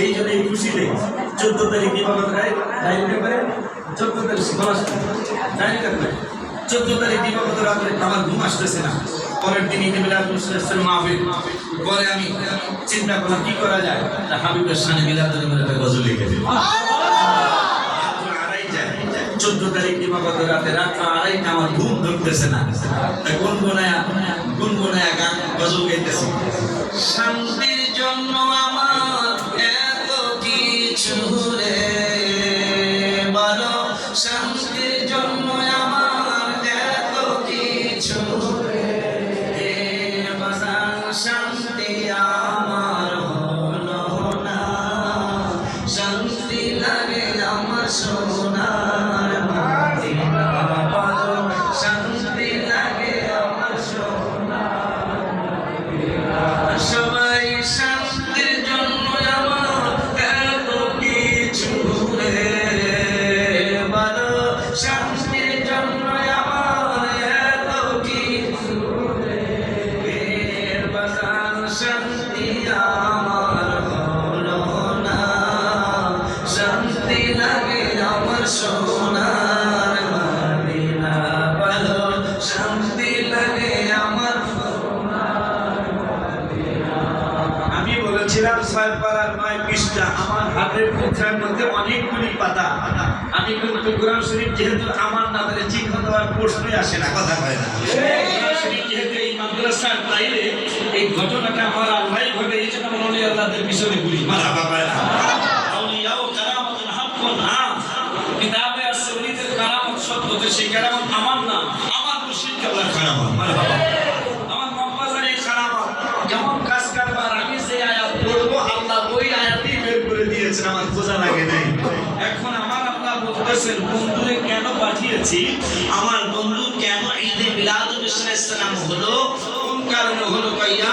এই জন্য এই খুশিতে চোদ্দ তারিখ দিবাগত রায় ডায়েরি পেপারে? চোদ্দ তারিখ ডায়েরি পেপারে? চোদ্দ তারিখ দিবাগত রাত্রে আমার ঘুম আসতেছে না। পরের দিন মাহফিল। পরে আমি চিন্তা করলাম, কি করা যায়? তা হাবিবের সামনে মিলাদের একটা গজল লিখে দিই চোদ্দ তারিখ দিবাগত রাতে রাত্র আড়াইটা আমার ঘুম ধরতেছে না। গুনগুনায়া গুনগুনায়া গান গজল গাইতেছি। শান্তির জন্য আমার এত কিছু রে। বলো, শান্তির জন্য আমার এত কিছু শান্তি আমার হলো না। শান্তি লাগে আমার সোনার আমি বলেছিলাম, ছয় পাড়ার পৃষ্ঠা, আমার হাতের মুদ্রার মধ্যে অনেকগুলি পাতা আমি কিন্তু কোরআন শরীফ যেহেতু আমার নামের চিহ্ন দেওয়ার প্রশ্নই আসে না, কথা হয় না। যেহেতু এই ঘটনাটা আমার আল্লাহ ঘটে, এই জন্য মনে হয় আল্লাহদের পিছনে ঘুরি মারা বাবা আমার না আমার মুর্শিদ কেবলার কারামত মারহাবা আমার মক্কাজারে কারামত যেমন কাজ কারবার আমি যে আয়াত পড়ব, আল্লাহ ওই আয়াতই বের করে দিয়েছেন, আমার বোঝা লাগে নাই। এখন আমার আল্লাহ বলতেছেন, বন্ধুরে কেন পাঠিয়েছি? আমার বন্ধু কেন ঈদে ইসলাম হলো? কোন কারণে হলো? কাইয়া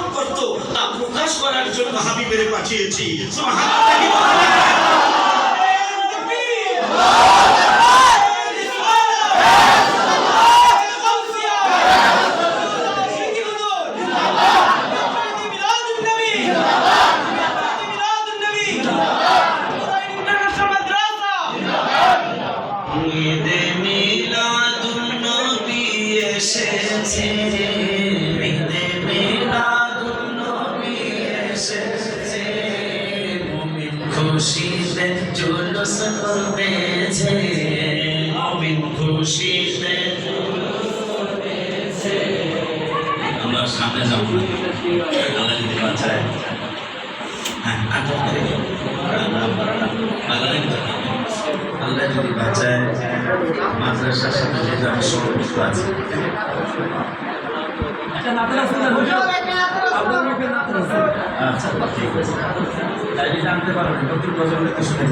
করত তা প্রকাশ করার জন্য হাবিবের পাঠিয়েছি। সুবহানাল্লাহ। ঈদে মিলাদুন এসেছে। এসেছে মুমিন খুশিতে জুলুস করতেছে মুমিন খুশিতে আমরা সামনে যাব আল্লাহ যদি বাঁচায়। হ্যাঁ আল্লাহ আল্লাহ যদি বাঁচায় মাদ্রাসার সাথে যেহেতু আমি সম্পৃক্ত আছি। আচ্ছা ঠিক আছে। তাই জানতে পারবেন নতুন প্রজন্মকে শুনে